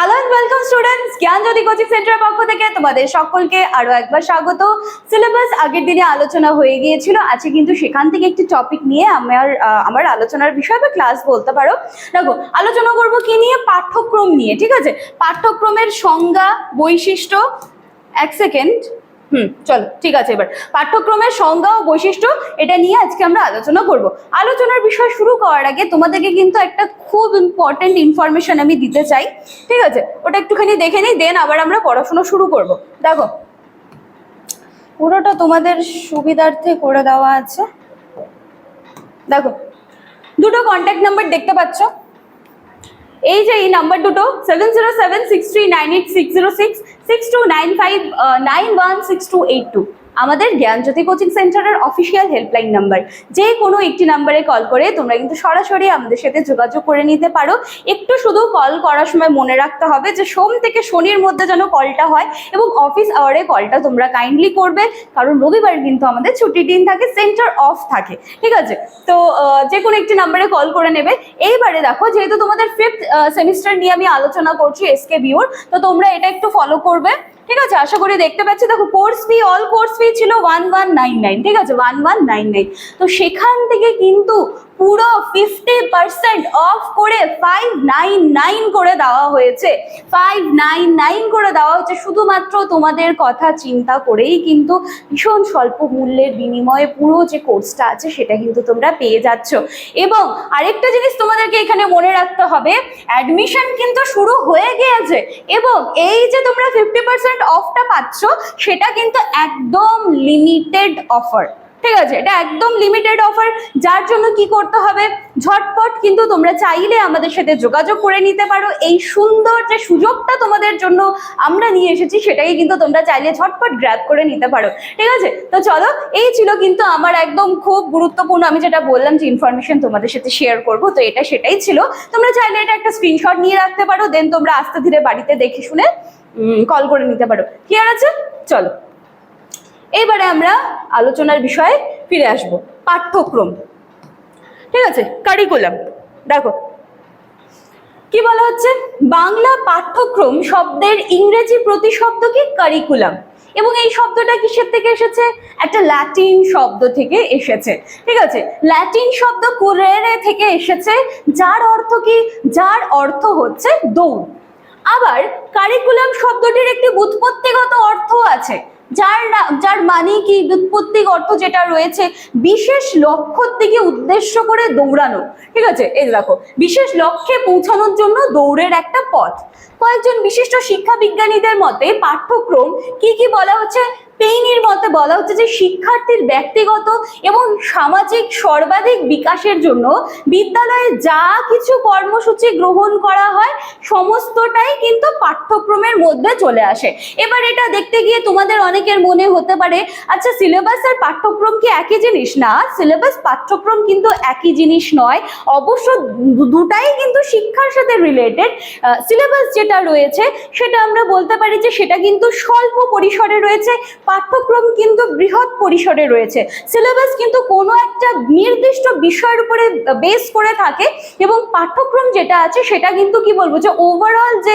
Hello and welcome students জ্ঞান জ্ঞানজ্যোতি coaching সেন্টারের পক্ষ থেকে তোমাদের সকলকে আরও একবার স্বাগত। সিলেবাস আগের দিনে আলোচনা হয়ে গিয়েছিল। আজকে কিন্তু সেখান থেকে একটি টপিক নিয়ে আমার আমার আলোচনার বিষয় বা ক্লাস বলতে পারো। দেখো, আলোচনা করব কি নিয়ে? পাঠ্যক্রম নিয়ে, ঠিক আছে? পাঠ্যক্রমের সংজ্ঞা, বৈশিষ্ট্য, এক সেকেন্ড হুম, চলো, ঠিক আছে এবার। পাঠ্যক্রমের সংজ্ঞা ও বৈশিষ্ট্য, এটা নিয়ে আজকে আমরা আলোচনা করব। আলোচনার বিষয় শুরু করার আগে তোমাদেরকে কিন্তু একটা খুব ইম্পর্টেন্ট ইনফরমেশন আমি দিতে চাই, ঠিক আছে? ওটা একটুখানি দেখে নিই দেন আবার আমরা পড়াশোনা শুরু করব। দেখো, পুরোটা তোমাদের সুবিধার্থে করে দেওয়া আছে। দেখো, দুটো কন্ট্যাক্ট নাম্বার দেখতে পাচ্ছ? এই যে এই নাম্বার দুটো seven zero seven six three nine eight six zero six six two nine five nine one six two eight two আমাদের জ্ঞানজ্যোতি কোচিং সেন্টারের অফিসিয়াল হেল্পলাইন নাম্বার যে কোনো একটি নাম্বারে কল করে তোমরা কিন্তু সরাসরি আমাদের সাথে যোগাযোগ করে নিতে পারো। একটু শুধু কল করার সময় মনে রাখতে হবে যে সোম থেকে শনির মধ্যে যেন কলটা হয় এবং অফিস আওয়ারে কলটা তোমরা কাইন্ডলি করবে। কারণ রবিবার কিন্তু আমাদের ছুটির দিন থাকে সেন্টার অফ থাকে। ঠিক আছে? তো যে কোনো একটি নাম্বারে কল করে নেবে। এইবারে দেখো, যেহেতু তোমাদের ফিফথ সেমিস্টার নিয়ে আমি আলোচনা করছি এসকে বিওর তো তোমরা এটা একটু ফলো করবে। ঠিক আছে? আশা করি দেখতে পাচ্ছি। দেখো course fee all course fee ছিল ওয়ান ওয়ান নাইন নাইন ঠিক আছে? ওয়ান ওয়ান নাইন নাইন তো সেখান থেকে কিন্তু পুরো ফিফটি পার্সেন্ট অফ করে ফাইভ নাইন নাইন করে দেওয়া হয়েছে। ফাইভ নাইন নাইন করে দেওয়া হয়েছে, শুধুমাত্র তোমাদের কথা চিন্তা করেই কিন্তু ভীষণ স্বল্প মূল্যের বিনিময়ে পুরো যে কোর্সটা আছে, সেটা কিন্তু তোমরা পেয়ে যাচ্ছ। এবং আরেকটা জিনিস তোমাদেরকে এখানে মনে রাখতে হবে অ্যাডমিশন কিন্তু শুরু হয়ে গিয়েছে এবং এই যে তোমরা ফিফটি পার্সেন্ট অফটা পাচ্ছ, সেটা কিন্তু একদম লিমিটেড অফার ঠিক আছে, এটা একদম লিমিটেড অফার যার জন্য কি করতে হবে? ঝটপট কিন্তু তোমরা চাইলে আমাদের সাথে যোগাযোগ করে নিতে পারো। এই সুন্দর যে সুযোগটা তোমাদের জন্য আমরা নিয়ে এসেছি সেটাই কিন্তু তোমরা চাইলে ঝটপট গ্র্যাব করে নিতে পারো। ঠিক আছে? তো চলো, এই ছিল কিন্তু আমার একদম খুব গুরুত্বপূর্ণ, আমি যেটা বললাম যে ইনফরমেশন তোমাদের সাথে শেয়ার করব, তো এটা সেটাই ছিল। তোমরা চাইলে এটা একটা স্ক্রিনশট নিয়ে রাখতে পারো দেন তোমরা আস্তে ধীরে বাড়িতে দেখে শুনে কল করে নিতে পারো। ক্লিয়ার আছে? চলো। এবারে আমরা আলোচনার বিষয়ে ফিরে আসব, পাঠ্যক্রম। ঠিক আছে? কারিকুলাম দেখো, কি বলা হচ্ছে? বাংলা পাঠ্যক্রম শব্দের ইংরেজি প্রতিশব্দ কি? কারিকুলাম এবং এই শব্দটা কিসের থেকে এসেছে? একটা ল্যাটিন শব্দ থেকে এসেছে। ঠিক আছে? ল্যাটিন শব্দ কুরেরে থেকে এসেছে, যার অর্থ কি? যার অর্থ হচ্ছে দৌড়। আবার কারিকুলাম শব্দটির একটি বুৎপত্তিগত অর্থ আছে। যার যার মানে কি? ব্যুৎপত্তিক অর্থ যেটা রয়েছে, বিশেষ লক্ষ্যর দিকে উদ্দেশ্য করে দৌড়ানো। ঠিক আছে? এই দেখো, বিশেষ লক্ষ্যে পৌঁছানোর জন্য দৌড়ের একটা পথ। কয়েকজন বিশিষ্ট শিক্ষা বিজ্ঞানীদের মতে পাঠ্যক্রম কি কি বলা হচ্ছে? পেইনির মতে বলা হচ্ছে যে শিক্ষার্থীর ব্যক্তিগত এবং সামাজিক সর্বাধিক বিকাশের জন্য বিদ্যালয়ে যা কিছু কর্মসূচি গ্রহণ করা হয়, সমস্তটাই কিন্তু পাঠ্যক্রমের মধ্যে চলে আসে। এবার এটা দেখতে গিয়ে তোমাদের অনেকের মনে হতে পারে আচ্ছা সিলেবাস আর পাঠ্যক্রম কি একই জিনিস? না সিলেবাস পাঠ্যক্রম কিন্তু একই জিনিস নয়। অবশ্য দুটাই কিন্তু শিক্ষার সাথে রিলেটেড সিলেবাস যেটা রয়েছে, সেটা আমরা বলতে পারি যে সেটা কিন্তু স্বল্প পরিসরে রয়েছে। পাঠ্যক্রম কিন্তু বৃহৎ পরিসরে রয়েছে। সিলেবাস কিন্তু কোনো একটা নির্দিষ্ট বিষয়ের উপরে বেস করে থাকে এবং পাঠ্যক্রম যেটা আছে সেটা কিন্তু কি বলব যে ওভারঅল যে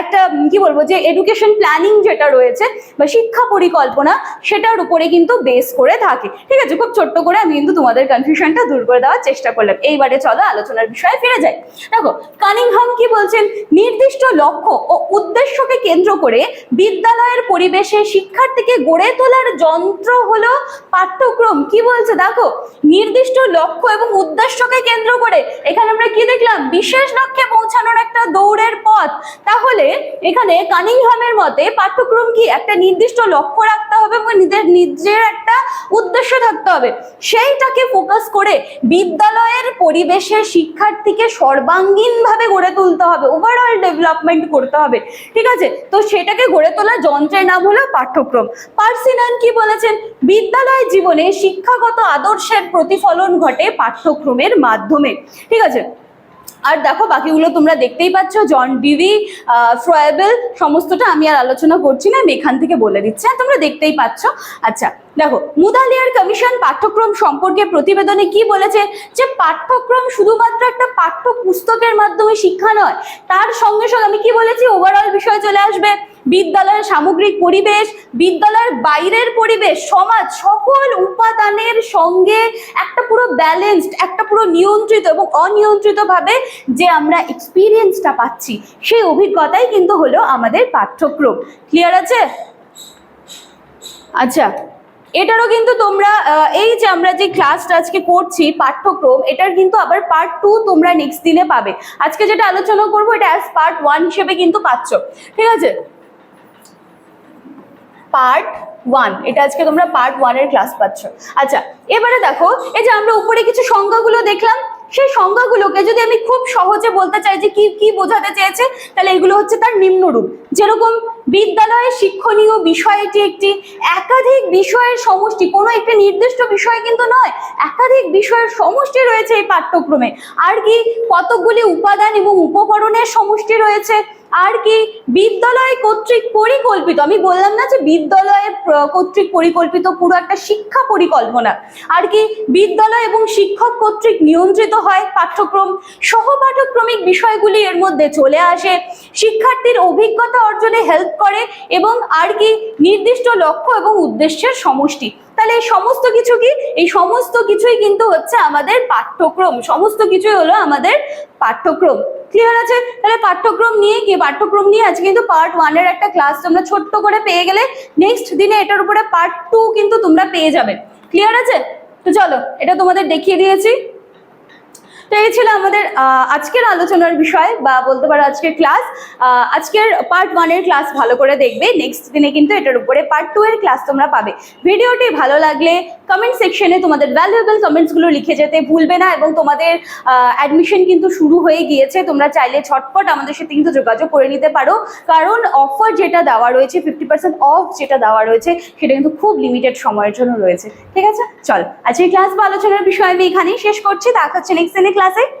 একটা, কি বলব যে এডুকেশন প্ল্যানিং যেটা রয়েছে বা শিক্ষা পরিকল্পনা সেটার উপরে কিন্তু বেস করে থাকে। ঠিক আছে? খুব ছোট্ট করে আমি কিন্তু তোমাদের কনফিউশনটা দূর করে দেওয়ার চেষ্টা করলাম। এইবারে চলো আলোচনার বিষয়ে ফিরে যাই। দেখো কানিংহাম কি বলছেন? নির্দিষ্ট লক্ষ্য ও উদ্দেশ্যকে কেন্দ্র করে বিদ্যালয়ের পরিবেশে শিক্ষার্থীকে গড়ে তোলার যন্ত্র হলো পাঠ্যক্রম। কি বলছে? দেখো, নির্দিষ্ট লক্ষ্য এবং উদ্দেশ্যকে কেন্দ্র করে এখানে আমরা কি দেখলাম? বিশেষ লক্ষ্যে পৌঁছানোর একটা দৌড়ের পথ। তাহলে এখানে কানিংহামের মতে পাঠ্যক্রম কি একটা নির্দিষ্ট লক্ষ্য রাখতে হবে এবং নিজের নিজের একটা উদ্দেশ্য থাকতে হবে। সেইটাকে ফোকাস করে বিদ্যালয়ের পরিবেশে শিক্ষার্থীকে সর্বাঙ্গীনভাবে গড়ে তুলতে হবে ওভারঅল ডেভেলপমেন্ট করতে হবে, ঠিক আছে? তো সেটাকে গড়ে তোলা যন্ত্রের নাম হলো পাঠ্যক্রম। পার্সিনান কি বলেছেন? বিদ্যালয় জীবনে শিক্ষাগত আদর্শের প্রতিফলন ঘটে পাঠ্যক্রমের মাধ্যমে, ঠিক আছে? আর দেখো, বাকিগুলো তোমরা দেখতেই পাচ্ছ। জন ডিভি ফ্রয়েবেল সমস্তটা আমি আর আলোচনা করছি না, আমি এখান থেকে বলে দিচ্ছি। আর তোমরা দেখতেই পাচ্ছ। আচ্ছা দেখো, মুদালিয়ার কমিশন পাঠ্যক্রম সম্পর্কে প্রতিবেদনে কি বলেছে? যে পাঠ্যক্রম শুধুমাত্র একটা পাঠ্য পুস্তকের মাধ্যমে শিক্ষা নয়, তার সঙ্গে সঙ্গে আমি কি বলেছি? ওভারঅল বিষয় চলে আসবে। বিদ্যালয়ের সামগ্রিক পরিবেশ, বিদ্যালয়ের বাইরের পরিবেশ, সমাজ, সকল উপাদানের সঙ্গে একটা পুরো ব্যালেন্সড একটা পুরো নিয়ন্ত্রিত এবং অনিয়ন্ত্রিতভাবে যে আমরা এক্সপিরিয়েন্সটা পাচ্ছি, সেই অভিজ্ঞতাই কিন্তু হলো আমাদের পাঠ্যক্রম। ক্লিয়ার আছে? আচ্ছা এটারও কিন্তু তোমরা এই যে আমরা যে ক্লাসটা আজকে করছি, পাঠ্যক্রম, এটার কিন্তু আবার পার্ট টু তোমরা নেক্সট দিনে পাবে। আজকে যেটা আলোচনা করব, এটা অ্যাজ পার্ট ওয়ান হিসেবে কিন্তু পাচ্ছ। ঠিক আছে? পার্ট ওয়ান এটা আজকে তোমরা পার্ট ওয়ানের ক্লাস পাচ্ছ। আচ্ছা এবারে দেখো, এই যে আমরা উপরে কিছু সংজ্ঞাগুলো দেখলাম, সেই সংজ্ঞাগুলোকে যদি আমি খুব সহজে বলতে চাই যে কি কি বোঝাতে চেয়েছে, তাহলে এগুলো হচ্ছে তার নিম্নরূপ। যেরকম বিদ্যালয়ে শিক্ষণীয় বিষয়টি একটি, একাধিক বিষয়ের সমষ্টি, কোনো একটি নির্দিষ্ট বিষয় কিন্তু নয়, একাধিক বিষয়ের সমষ্টি রয়েছে এই পাঠ্যক্রমে। আর কি কতগুলি উপাদান এবং উপকরণের সমষ্টি রয়েছে আর কি বিদ্যালয় কর্তৃক পরিকল্পিত, আমি বললাম না যে বিদ্যালয়ে প্র- কর্তৃক পরিকল্পিত, পুরো একটা শিক্ষা পরিকল্পনা। আর কি বিদ্যালয় এবং শিক্ষক কর্তৃক নিয়ন্ত্রিত হয় পাঠ্যক্রম সহপাঠক্রমিক বিষয়গুলি এর মধ্যে চলে আসে। শিক্ষার্থীর অভিজ্ঞতা অর্জনে হেল্প করে এবং আর কি নির্দিষ্ট লক্ষ্য এবং উদ্দেশ্যের সমষ্টি। তাহলে এই সমস্ত কিছু কি? এই সমস্ত কিছুই কিন্তু হচ্ছে আমাদের পাঠ্যক্রম, সমস্ত কিছুই হলো আমাদের পাঠ্যক্রম। ক্লিয়ার আছে? তাহলে পাঠ্যক্রম নিয়ে কি? পাঠ্যক্রম নিয়ে আজকে কিন্তু পার্ট ওয়ানের একটা ক্লাস তোমরা ছোট্ট করে পেয়ে গেলে নেক্সট দিনে এটার উপরে পার্ট টু কিন্তু তোমরা পেয়ে যাবে। ক্লিয়ার আছে? তো চলো, এটা তোমাদের দেখিয়ে দিয়েছি। তো এই ছিল আমাদের আজকের আলোচনার বিষয় বা বলতে পারো আজকের ক্লাস আজকের পার্ট ওয়ানের ক্লাস ভালো করে দেখবে। নেক্সট দিনে কিন্তু এটার উপরে পার্ট টু এর ক্লাস তোমরা পাবে। ভিডিওটি ভালো লাগলে কমেন্ট সেকশনে তোমাদের ভ্যালুয়েবল কমেন্টসগুলো লিখে যেতে ভুলবে না এবং তোমাদের অ্যাডমিশন কিন্তু শুরু হয়ে গিয়েছে। তোমরা চাইলে ছটপট আমাদের সাথে কিন্তু যোগাযোগ করে নিতে পারো। কারণ অফার যেটা দেওয়া রয়েছে ফিফটি পার্সেন্ট অফ যেটা দেওয়া রয়েছে, সেটা কিন্তু খুব লিমিটেড সময়ের জন্য রয়েছে। ঠিক আছে? চল, আজকের ক্লাস বা আলোচনার বিষয় আমি এখানেই শেষ করছি। দেখা হচ্ছে নেক্সট দিনের ক্লাসে